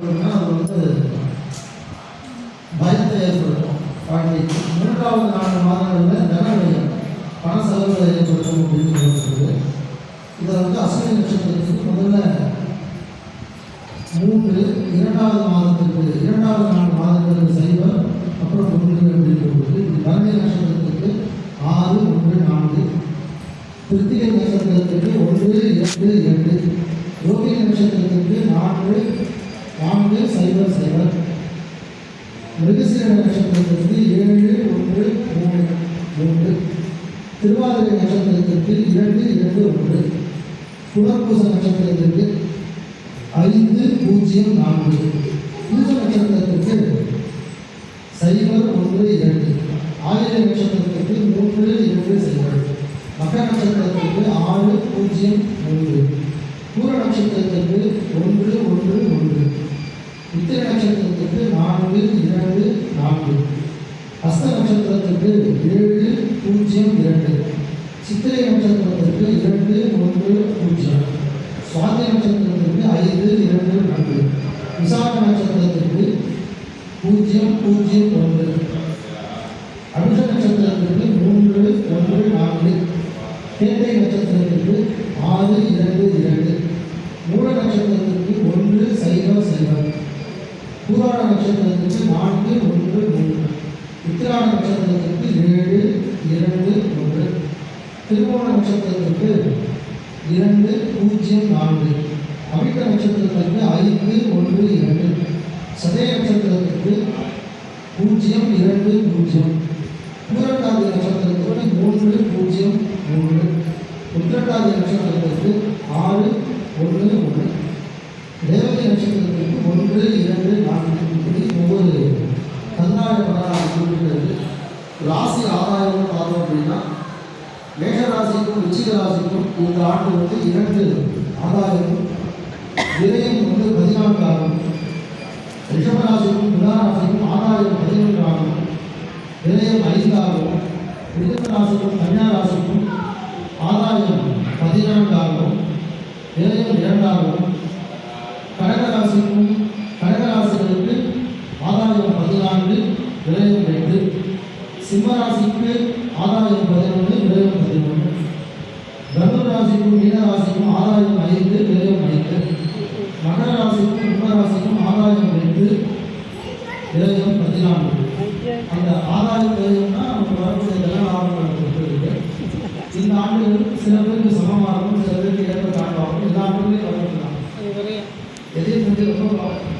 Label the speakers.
Speaker 1: அப்படின்னா அது வந்து பயத்தை ஏற்படுத்தும் வாழ்க்கைக்கு மூன்றாவது நான்கு மாதங்களில் தனவியம் பண செலவுகளை ஏற்படுத்தும் அப்படின்னு சொல்லுறது இதில் வந்து அஸ்வினி நட்சத்திரத்துக்கு முதல்ல மூன்று இரண்டாவது மாதத்திற்கு இரண்டாவது நான்கு மாதங்களுக்கு சைபர் அப்புறம் ஒன்று அப்படின்னு சொல்லுது இது பரணி நட்சத்திரத்துக்கு ஆறு ஒன்று நான்கு கிருத்திகை நட்சத்திரத்துக்கு ஒன்று எட்டு எட்டு ரோகிணி நட்சத்திரத்துக்கு நான்கு நான்கு சைபர் சைபர். மிருகசீர நட்சத்திரத்திற்கு ஏழு ஒன்று மூணு மூன்று. திருவாதிரை நட்சத்திரத்திற்கு இரண்டு இரண்டு ஒன்று. புனர்பூச நட்சத்திரத்திற்கு ஐந்து பூஜ்ஜியம் நான்கு. பூச நட்சத்திரத்திற்கு சைபர் ஒன்று இரண்டு. ஆயிர நட்சத்திரத்திற்கு மூன்று இரண்டு சைபர். மகர நட்சத்திரத்திற்கு ஆறு பூஜ்ஜியம் மூன்று. பூர நட்சத்திரத்திற்கு ஒன்று ஒன்று ஒன்று. உத்திர நட்சத்திரத்துக்கு நான்கு இரண்டு நான்கு. அஸ்த நட்சத்திரத்திற்கு ஏழு பூஜ்ஜியம் இரண்டு. சித்திரை நட்சத்திரத்திற்கு இரண்டு ஒன்று பூஜ்ஜியம். சுவாதி நட்சத்திரத்திற்கு ஐந்து இரண்டு நான்கு. விசாக நட்சத்திரத்திற்கு பூஜ்ஜியம் பூஜ்ஜியம் ஒன்று. அனுஷ நட்சத்திரத்திற்கு மூன்று ஒன்று நான்கு. கேட்டை நட்சத்திரத்திற்கு ஆறு இரண்டு இரண்டு. மூல நட்சத்திரத்திற்கு ஒன்று சைவம் சைவம். பூராட நட்சத்திரத்திற்கு நான்கு ஒன்று மூன்று உத்திராட நட்சத்திரத்திற்கு ஏழு இரண்டு ஒன்று. திருவோண நட்சத்திரத்திற்கு இரண்டு பூஜ்ஜியம் நான்கு. அமிட்ட நட்சத்திரத்திற்கு ஐந்து ஒன்று இரண்டு. சதய நட்சத்திரத்திற்கு பூஜ்ஜியம் இரண்டு பூஜ்ஜியம். பூரட்டாதி நட்சத்திரம் மூன்று பூஜ்ஜியம் மூன்று உத்திரட்டாதி நட்சத்திரத்திற்கு ஆறு ஒன்று ஒன்று ரேவதி நட்சத்திரத்திற்கு ஒன்று இரண்டு நான்கு இப்படி ஒவ்வொரு பதினாறு பதினாறு குறிப்பிட்டது ராசி ஆதாயம்னு பார்த்தோம் அப்படின்னா மேகராசிக்கும் விச்சிக ராசிக்கும் இந்த ஆண்டு வந்து இரண்டு ஆதாயமும் விரையும் வந்து பதினான்கு ஆகும். ரிஷபராசிக்கும் துளாராசிக்கும் ஆதாயம் பதினொன்று ஆகும். விரயம் ஐந்து ஆகும் ராசிக்கும் கன்னியாராசிக்கும் ஆதாயம் பதினான்கு ஆகும். விரயம் இரண்டாகும். கடகராசிக்கும் கடகராசிகளுக்கு ஆதாயம் விளையம் விரயம் எட்டு சிம்மராசிக்கு ஆதாயம் பதினொன்று விளையம் பதினொன்று. தனுர் ராசிக்கும் மீன ராசிக்கும் ஆதாயம் ஐந்து விரயம் ஐந்து. மகர ராசிக்கும் கும்ப ராசிக்கும் ஆதாயம் ரெண்டு விரயம் பதினான்கு. அந்த ஆதாயம் விரயம்னா நமக்கு வரக்கூடிய இதெல்லாம் லாபங்களை இந்த ஆண்டு சில பேருக்கு